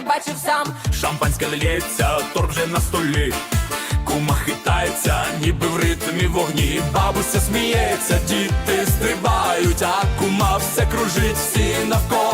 бачив сам. Шампанське лється, торт вже на столі. Кума хитається, ніби в ритмі вогні. Бабуся сміється, діти стрибають, а кума все кружить, всі навколо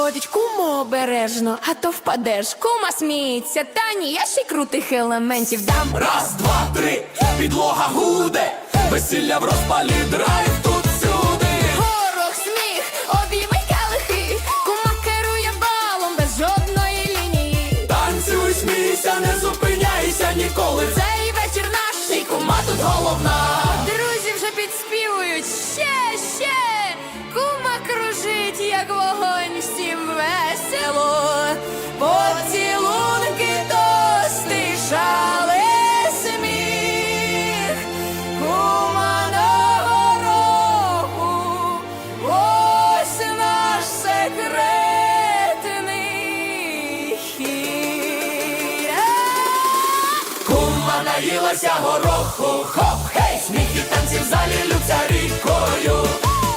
підходить, кумо обережно, а то впадеш. Кума сміється, та ні, я ще й крутих елементів дам. Раз, два, три, підлога гуде, весілля в розпалі, драйв тут всюди. Горох, сміх, обійми калихи, кума керує балом без жодної лінії. Танцюй, смійся, не зупиняйся ніколи. Цей вечір наш І кума тут головна. Друзі вже підспівують ще, ще. Кума кружить, як вогонь, наїлася гороху, хоп, хей, сміх і танці в залі лються рікою.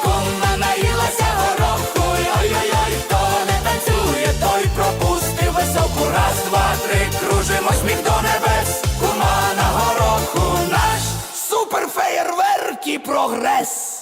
Кумна наїлася гороху, ой-ой-ой, хто не танцює, той пропустив високу. Раз, два, три, кружимо сміх до небес. Кума на гороху наш суперфеєрверк і прогрес.